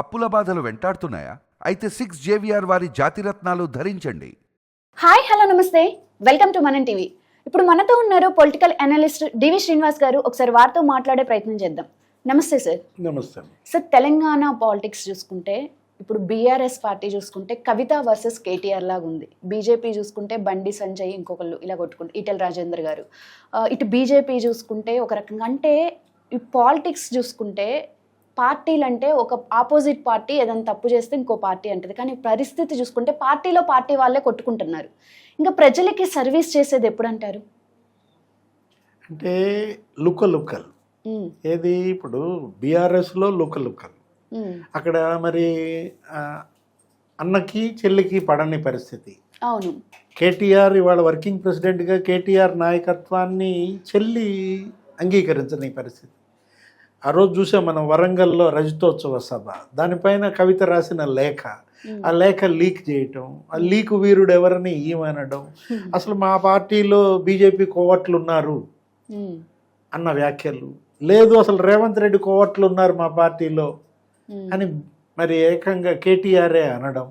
అప్పుల బాధలు వెంటాడుతున్నాయా? అయితే సిక్స్ జేవిఆర్ వారి జాతిరత్నాలు ధరించండి. హాయ్ హలో నమస్తే. Welcome to Manam TV. ఇప్పుడు మనతో ఉన్నారు పొలిటికల్ అనలిస్ట్ డివి శ్రీనివాస్ గారు. ఒకసారి వారితో మాట్లాడే ప్రయత్నం చేద్దాం. నమస్తే సార్. నమస్తే. సార్ తెలంగాణ పాలిటిక్స్ చూసుకుంటే ఇప్పుడు బీఆర్ఎస్ పార్టీ చూసుకుంటే కవిత వర్సెస్ కేటీఆర్ లాగా ఉంది. బీజేపీ చూసుకుంటే బండి సంజయ్ ఇంకొకళ్ళు ఇలా కొట్టుకుంటే ఈటెల రాజేందర్ గారు. ఇటు బీజేపీ చూసుకుంటే ఒక రకంగా అంటే ఈ పాలిటిక్స్ చూసుకుంటే పార్టీలు అంటే ఒక ఆపోజిట్ పార్టీ ఏదైనా తప్పు చేస్తే ఇంకో పార్టీ అంటది. కానీ పరిస్థితి చూసుకుంటే పార్టీలో పార్టీ వాళ్ళే కొట్టుకుంటున్నారు. ఇంకా ప్రజలకి సర్వీస్ చేసేది ఎప్పుడు అంటారు అంటే లుక్క లుక్కల్ ఏది ఇప్పుడు బీఆర్ఎస్లో లుక్క లుక్కల్ అక్కడ మరి అన్నకి చెల్లికి పడని పరిస్థితి. అవును. కేటీఆర్ ఇవాళ వర్కింగ్ ప్రెసిడెంట్గా కేటీఆర్ నాయకత్వాన్ని చెల్లి అంగీకరించని పరిస్థితి. ఆ రోజు చూసాం మనం వరంగల్లో రజతోత్సవ సభ. దానిపైన కవిత రాసిన లేఖ. ఆ లేఖ లీక్ చేయటం ఆ లీక్ వీరుడు ఎవరని ఈమనడం అసలు మా పార్టీలో బీజేపీ కోవట్లు ఉన్నారు అన్న వ్యాఖ్యలు. లేదు అసలు రేవంత్ రెడ్డి కోవట్లు ఉన్నారు మా పార్టీలో అని మరి ఏకంగా కేటీఆర్ఏ అనడం.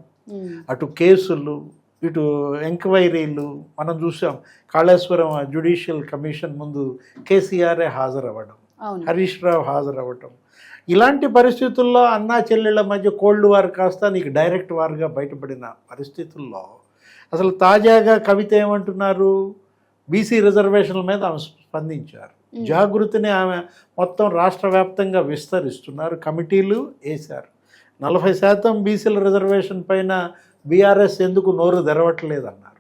అటు కేసులు ఇటు ఎంక్వైరీలు మనం చూసాం. కాళేశ్వరం జ్యుడిషియల్ కమిషన్ ముందు కేసీఆర్ఏ హాజరవ్వడం. హరీష్ రావు హాజరవ్వటం. ఇలాంటి పరిస్థితుల్లో అన్నా చెల్లెళ్ళ మధ్య కోల్డ్ వార్ కాస్త నీకు డైరెక్ట్ వార్గా బయటపడిన పరిస్థితుల్లో అసలు తాజాగా కవిత ఏమంటున్నారు? బీసీ రిజర్వేషన్ల మీద ఆమె స్పందించారు. జాగృతిని ఆమె మొత్తం రాష్ట్ర వ్యాప్తంగా విస్తరిస్తున్నారు. కమిటీలు వేశారు. నలభై శాతం బీసీల రిజర్వేషన్ పైన బీఆర్ఎస్ ఎందుకు నోరు తెరవట్లేదన్నారు.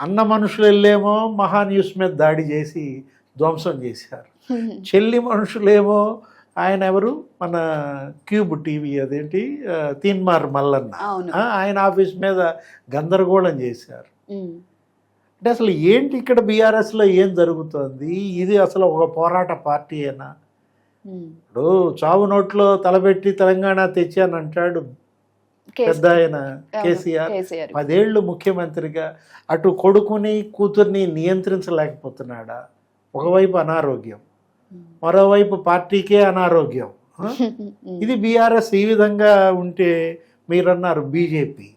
అన్న మనుషులు వెళ్ళేమో మహా న్యూస్ మీద దాడి చేసి ధ్వంసం చేశారు. చెల్లి మనుషులేమో ఆయన ఎవరు? మన క్యూబ్ టీవీ అదేంటి? తీన్మార్ మల్లన్న. ఆయన ఆఫీస్ మీద గందరగోళం చేశారు. అంటే అసలు ఏంటి ఇక్కడ బీఆర్ఎస్లో ఏం జరుగుతోంది? ఇది అసలు ఒక పోరాట పార్టీ అయినా. ఇప్పుడు చావు నోట్లో తలబెట్టి తెలంగాణ తెచ్చానంటాడు పెద్ద ఆయన కేసీఆర్. పదేళ్ళు ముఖ్యమంత్రిగా అటు కొడుకుని కూతుర్ని నియంత్రించలేకపోతున్నాడా? ఒకవైపు అనారోగ్యం. మరోవైపు పార్టీకే అనారోగ్యం. ఇది బీఆర్ఎస్ ఈ విధంగా ఉంటే మీరన్నారు బీజేపీ.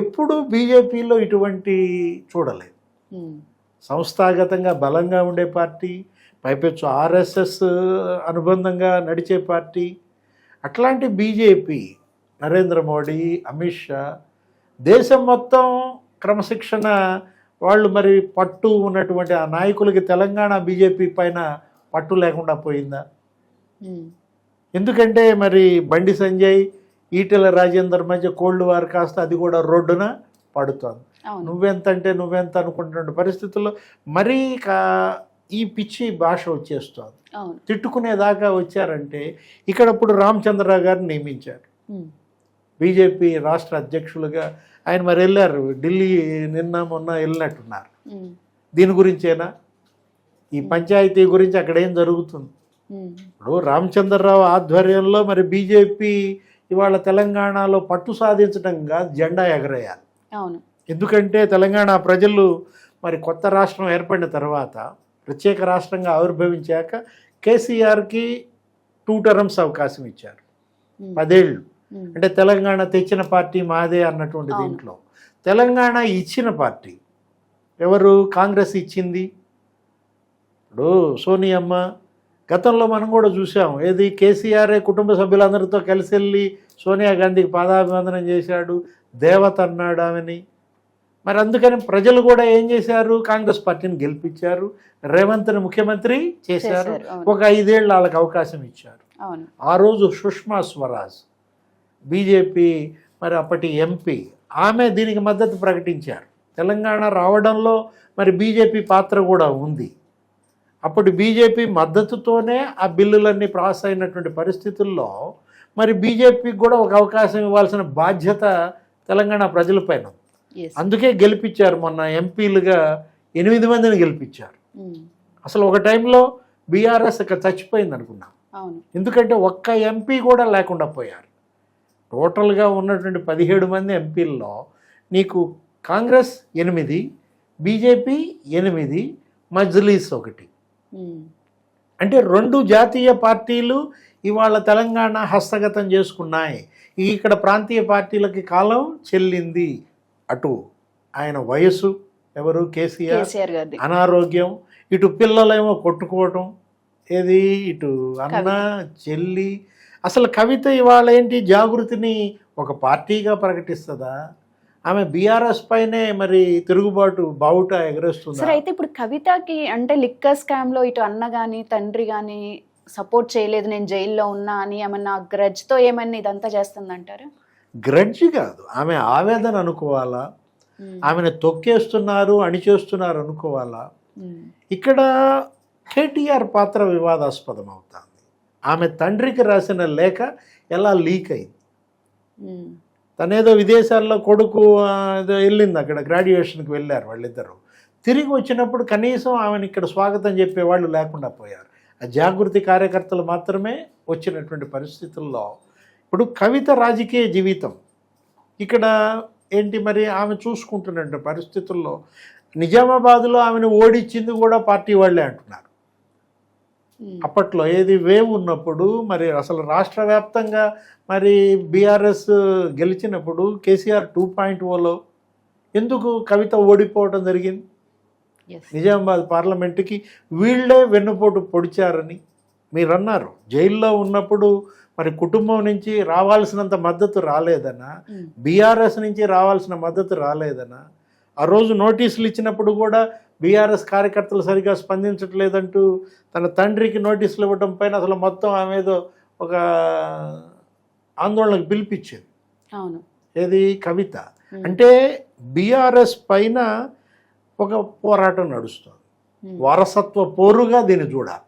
ఎప్పుడు బీజేపీలో ఇటువంటి చూడలేదు. సంస్థాగతంగా బలంగా ఉండే పార్టీ పైపెచ్చు ఆర్ఎస్ఎస్ అనుబంధంగా నడిచే పార్టీ. అట్లాంటి బీజేపీ నరేంద్ర మోడీ అమిత్ షా దేశం మొత్తం క్రమశిక్షణ వాళ్ళు మరి పట్టు ఉన్నటువంటి ఆ నాయకులకి తెలంగాణ బీజేపీ పైన పట్టు లేకుండా పోయిందా? ఎందుకంటే మరి బండి సంజయ్ ఈటెల రాజేందర్ మధ్య కోల్డ్ వార్ కాస్త అది కూడా రోడ్డున పడుతోంది. నువ్వెంత అంటే నువ్వెంత అనుకుంటున్న పరిస్థితుల్లో మరీ కా- ఈ పిచ్చి భాష వచ్చేస్తోంది. తిట్టుకునేదాకా వచ్చారంటే ఇక్కడ ఇప్పుడు రామచంద్రరావు గారిని నియమించారు. బీజేపీ రాష్ట్ర అధ్యక్షులుగా ఆయన మరి వెళ్ళారు. ఢిల్లీ నిన్న మొన్న వెళ్ళినట్టున్నారు. దీని గురించేనా? ఈ పంచాయతీ గురించి అక్కడ ఏం జరుగుతుంది? ఇప్పుడు రామచంద్రరావు ఆధ్వర్యంలో మరి బీజేపీ ఇవాళ తెలంగాణలో పట్టు సాధించడం కాదు జెండా ఎగరేయాలి. అవును. ఎందుకంటే తెలంగాణ ప్రజలు మరి కొత్త రాష్ట్రం ఏర్పడిన తర్వాత ప్రత్యేక రాష్ట్రంగా ఆవిర్భవించాక కేసీఆర్కి టూ టర్మ్స్ అవకాశం ఇచ్చారు. పదేళ్ళు. అంటే తెలంగాణ తెచ్చిన పార్టీ మాదే అన్నటువంటి. దీంట్లో. తెలంగాణ ఇచ్చిన పార్టీ ఎవరు? కాంగ్రెస్ ఇచ్చింది. ఇప్పుడు సోనియమ్మ గతంలో మనం కూడా చూసాం ఏది? కేసీఆర్ఏ కుటుంబ సభ్యులందరితో కలిసి వెళ్ళి సోనియా గాంధీకి పాదాభివందనం చేశాడు. దేవత అన్నాడు ఆమెని. మరి అందుకని ప్రజలు కూడా ఏం చేశారు? కాంగ్రెస్ పార్టీని గెలిపించారు. రేవంత్ని ముఖ్యమంత్రి చేశారు. ఒక ఐదేళ్ళు వాళ్ళకి అవకాశం ఇచ్చారు. ఆ రోజు సుష్మా స్వరాజ్ బీజేపీ మరి అప్పటి ఎంపీ ఆమె దీనికి మద్దతు ప్రకటించారు. తెలంగాణ రావడంలో మరి బీజేపీ పాత్ర కూడా ఉంది. అప్పుడు బీజేపీ మద్దతుతోనే ఆ బిల్లులన్నీ పాస్ అయినటువంటి పరిస్థితుల్లో మరి బీజేపీకి కూడా ఒక అవకాశం ఇవ్వాల్సిన బాధ్యత తెలంగాణ ప్రజలపైన అందుకే గెలిపించారు మొన్న ఎంపీలుగా ఎనిమిది మందిని గెలిపించారు. ఉమ్, అసలు ఒక టైంలో బీఆర్ఎస్ ఇక చచ్చిపోయింది అనుకున్నాం. ఎందుకంటే ఒక్క ఎంపీ కూడా లేకుండా పోయారు. టోటల్గా ఉన్నటువంటి పదిహేడు మంది ఎంపీల్లో నీకు కాంగ్రెస్ ఎనిమిది బీజేపీ ఎనిమిది మజ్లీస్ ఒకటి. అంటే రెండు జాతీయ పార్టీలు ఇవాళ తెలంగాణ హస్తగతం చేసుకున్నాయి. ఇక్కడ ప్రాంతీయ పార్టీలకి కాలం చెల్లింది. అటు ఆయన వయసు ఎవరు? కేసీఆర్. అనారోగ్యం. ఇటు పిల్లలేమో కొట్టుకోవటం. ఏది? ఇటు అన్న చెల్లి. అసలు కవిత ఇవాళ ఏంటి? జాగృతిని ఒక పార్టీగా ప్రకటిస్తుందా? ఆమె బీఆర్ఎస్ పైనే మరి తిరుగుబాటు బావుట సరే ఎగరేస్తుందా అయితే ఇప్పుడు కవితకి అంటే లిక్కర్ స్కామ్లో ఇటు అన్న గాని తండ్రి గాని సపోర్ట్ చేయలేదు నేను జైల్లో ఉన్నా అని ఏమన్నా గ్రడ్జ్తో ఏమన్నా ఇదంతా చేస్తుందంటారా? గ్రడ్జ్ కాదు. ఆమె ఆవేదన అనుకోవాలా? ఆమెను తొక్కేస్తున్నారు అణిచేస్తున్నారు అనుకోవాలా? ఇక్కడ కేటీఆర్ పాత్ర వివాదాస్పదం అవుతుంది ఆమె తండ్రికి రాసిన లేఖ ఎలా లీక్ అయింది? తనేదో విదేశాల్లో కొడుకు ఏదో వెళ్ళింది అక్కడ గ్రాడ్యుయేషన్కి వెళ్ళారు వాళ్ళిద్దరూ. తిరిగి వచ్చినప్పుడు కనీసం ఆమెను ఇక్కడ స్వాగతం చెప్పేవాళ్ళు లేకుండా పోయారు. ఆ జాగృతి కార్యకర్తలు మాత్రమే వచ్చినటువంటి పరిస్థితుల్లో ఇప్పుడు కవిత రాజకీయ జీవితం. ఇక్కడ ఏంటి మరి ఆమె చూసుకుంటున్నటువంటి పరిస్థితుల్లో నిజామాబాద్లో ఆమెను ఓడించింది కూడా పార్టీ వాళ్ళే అంటున్నారు. అప్పట్లో ఏది వేవ్ ఉన్నప్పుడు మరి అసలు రాష్ట్ర వ్యాప్తంగా మరి బీఆర్ఎస్ గెలిచినప్పుడు కేసీఆర్ టూ పాయింట్ ఓలో ఎందుకు కవిత ఓడిపోవడం జరిగింది? Yes. నిజామాబాద్ పార్లమెంటుకి వీళ్ళే వెన్నుపోటు పొడిచారని మీరు అన్నారు జైల్లో ఉన్నప్పుడు మరి కుటుంబం నుంచి రావాల్సినంత మద్దతు రాలేదనా? బీఆర్ఎస్ నుంచి రావాల్సిన మద్దతు రాలేదనా? ఆ రోజు నోటీసులు ఇచ్చినప్పుడు కూడా బీఆర్ఎస్ కార్యకర్తలు సరిగా స్పందించట్లేదంటూ తన తండ్రికి నోటీసులు ఇవ్వడం పైన అసలు మొత్తం ఆమె ఏదో ఒక ఆందోళనకు పిలిపించింది. అవును. ఏది? కవిత. అంటే బీఆర్ఎస్ పైన ఒక పోరాటం నడుస్తుంది. వారసత్వ పోరుగా దీన్ని చూడాలి.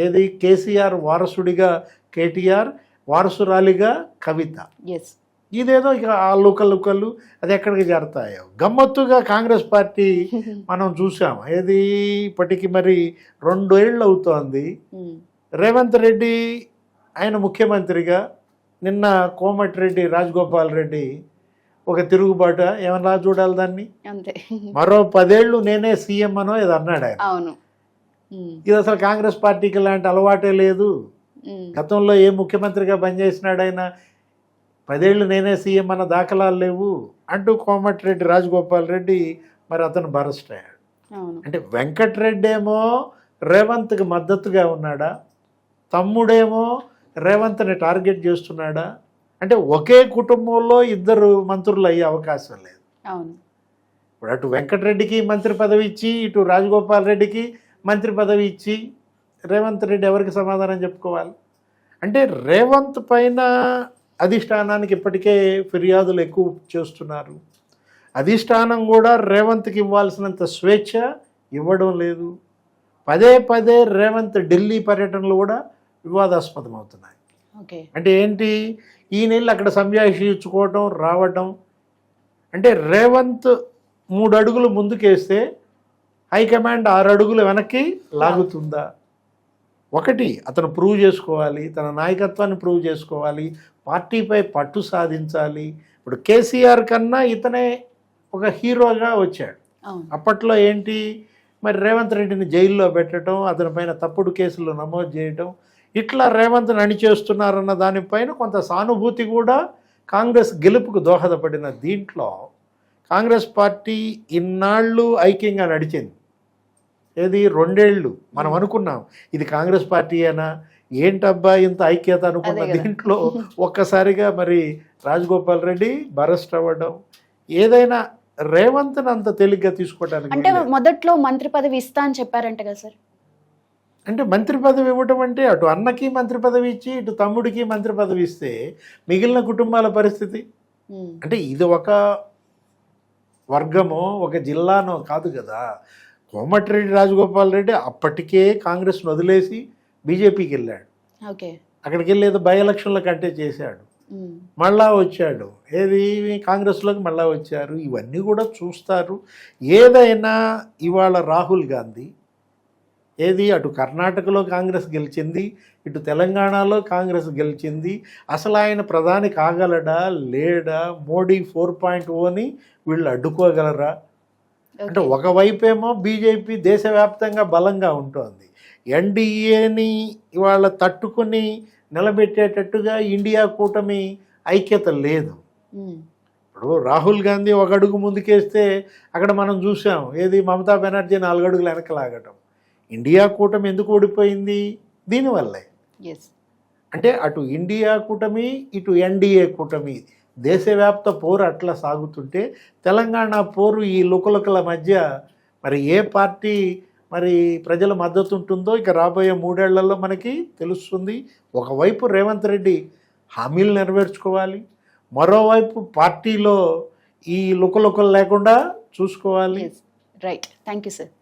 ఏది? కేసీఆర్ వారసుడిగా కేటీఆర్ వారసురాలిగా కవిత. Yes. ఇదేదో ఇక ఆ లుకలుకలు అది ఎక్కడికి చేరతాయో. గమ్మత్తుగా కాంగ్రెస్ పార్టీ మనం చూసాం. ఏది ఇప్పటికి మరి రెండేళ్ళు అవుతోంది రేవంత్ రెడ్డి ఆయన ముఖ్యమంత్రిగా నిన్న కోమటిరెడ్డి రాజగోపాల్ రెడ్డి ఒక తిరుగుబాట. ఏమన్నా చూడాలి దాన్ని? అంతే. మరో పదేళ్ళు నేనే సీఎం అనో ఇది అన్నాడు ఆయన. ఇది అసలు కాంగ్రెస్ పార్టీకి ఇలాంటి అలవాటే లేదు. గతంలో ఏ ముఖ్యమంత్రిగా పనిచేసినాడు ఆయన? పదేళ్ళు నేనే సీఎం అన్న దాఖలాలు లేవు అంటూ కోమటిరెడ్డి రాజగోపాల్ రెడ్డి మరి అతను బరస్ట్ అయ్యాడు. అంటే వెంకట్రెడ్డి ఏమో రేవంత్కి మద్దతుగా ఉన్నాడా? తమ్ముడేమో రేవంత్ని టార్గెట్ చేస్తున్నాడా? అంటే ఒకే కుటుంబంలో ఇద్దరు మంత్రులు అయ్యే అవకాశం లేదు. ఇప్పుడు అటు వెంకటరెడ్డికి మంత్రి పదవి ఇచ్చి ఇటు రాజగోపాల్ రెడ్డికి మంత్రి పదవి ఇచ్చి రేవంత్ రెడ్డి ఎవరికి సమాధానం చెప్పుకోవాలి? అంటే రేవంత్ పైన అధిష్టానానికి ఇప్పటికే ఫిర్యాదులు ఎక్కువ చేస్తున్నారు. అధిష్టానం కూడా రేవంత్కి ఇవ్వాల్సినంత స్వేచ్ఛ ఇవ్వడం లేదు. పదే పదే రేవంత్ ఢిల్లీ పర్యటనలు కూడా వివాదాస్పదం అవుతున్నాయి ఓకే. అంటే ఏంటి? ఈ నెలలు అక్కడ సంజాయిషి ఇచ్చుకోవటం రావటం. అంటే రేవంత్ మూడు అడుగులు ముందుకేస్తే హైకమాండ్ ఆరు అడుగులు వెనక్కి లాగుతుందా? ఒకటి అతను ప్రూవ్ చేసుకోవాలి తన నాయకత్వాన్ని ప్రూవ్ చేసుకోవాలి పార్టీపై పట్టు సాధించాలి. ఇప్పుడు కేసీఆర్ కన్నా ఇతనే ఒక హీరోగా వచ్చాడు. అప్పట్లో ఏంటి? మరి రేవంత్ రెడ్డిని జైల్లో పెట్టడం అతని పైన తప్పుడు కేసులు నమోదు చేయటం ఇట్లా రేవంత్ని అణిచేస్తున్నారన్న దానిపైన కొంత సానుభూతి కూడా కాంగ్రెస్ గెలుపుకు దోహదపడిన దీంట్లో కాంగ్రెస్ పార్టీ ఇన్నాళ్ళు ఐక్యంగా నడిచింది. ఏది? రెండేళ్ళు. మనం అనుకున్నాం. ఇది కాంగ్రెస్ పార్టీయేనా ఏంటబ్బా ఇంత ఐక్యత అనుకున్న. దీంట్లో ఒక్కసారిగా మరి రాజగోపాల్ రెడ్డి బరస్ట్ అవ్వడం ఏదైనా రేవంత్ని అంత తేలిగ్గా తీసుకోవడానికి అంటే. మొదట్లో మంత్రి పదవి ఇస్తా అని చెప్పారంట కదా సార్. అంటే మంత్రి పదవి ఇవ్వటం అంటే అటు అన్నకి మంత్రి పదవి ఇచ్చి ఇటు తమ్ముడికి మంత్రి పదవి ఇస్తే మిగిలిన కుటుంబాల పరిస్థితి. అంటే ఇది ఒక వర్గమో ఒక జిల్లానో కాదు కదా. కోమటిరెడ్డి రాజగోపాల్ రెడ్డి అప్పటికే కాంగ్రెస్ను వదిలేసి బీజేపీకి వెళ్ళాడు. ఓకే. అక్కడికి వెళ్ళి ఏదో బై ఎలక్షన్ల కంటే చేశాడు. మళ్ళా వచ్చాడు. ఏది? కాంగ్రెస్లోకి మళ్ళా వచ్చారు. ఇవన్నీ కూడా చూస్తారు. ఏదైనా ఇవాళ రాహుల్ గాంధీ ఏది? అటు కర్ణాటకలో కాంగ్రెస్ గెలిచింది ఇటు తెలంగాణలో కాంగ్రెస్ గెలిచింది. అసలు ఆయన ప్రధాని కాగలడా? లేడా? మోడీ ఫోర్ పాయింట్ ఓని వీళ్ళు అడ్డుకోగలరా? అంటే. ఒకవైపేమో బీజేపీ దేశవ్యాప్తంగా బలంగా ఉంటుంది. ఎన్డీఏని ఇవాళ తట్టుకొని నిలబెట్టేటట్టుగా ఇండియా కూటమి ఐక్యత లేదు. ఇప్పుడు రాహుల్ గాంధీ ఒక అడుగు ముందుకేస్తే అక్కడ మనం చూసాం. ఏది? మమతా బెనర్జీ నాలుగు అడుగులు వెనక లాగటం ఇండియా కూటమి ఎందుకు ఓడిపోయింది? దీనివల్లే. అంటే అటు ఇండియా కూటమి ఇటు ఎన్డీఏ కూటమి. దేశవ్యాప్త పోరు అట్లా సాగుతుంటే తెలంగాణ పోరు ఈ లుకలుకల మధ్య మరి ఏ పార్టీ మరి ప్రజల మద్దతు ఉంటుందో ఇక రాబోయే మూడేళ్ళలో మనకి తెలుస్తుంది. ఒకవైపు రేవంత్ రెడ్డి హామీలు నెరవేర్చుకోవాలి. మరోవైపు పార్టీలో ఈ లుకలుకలు లేకుండా చూసుకోవాలి. Right thank you sir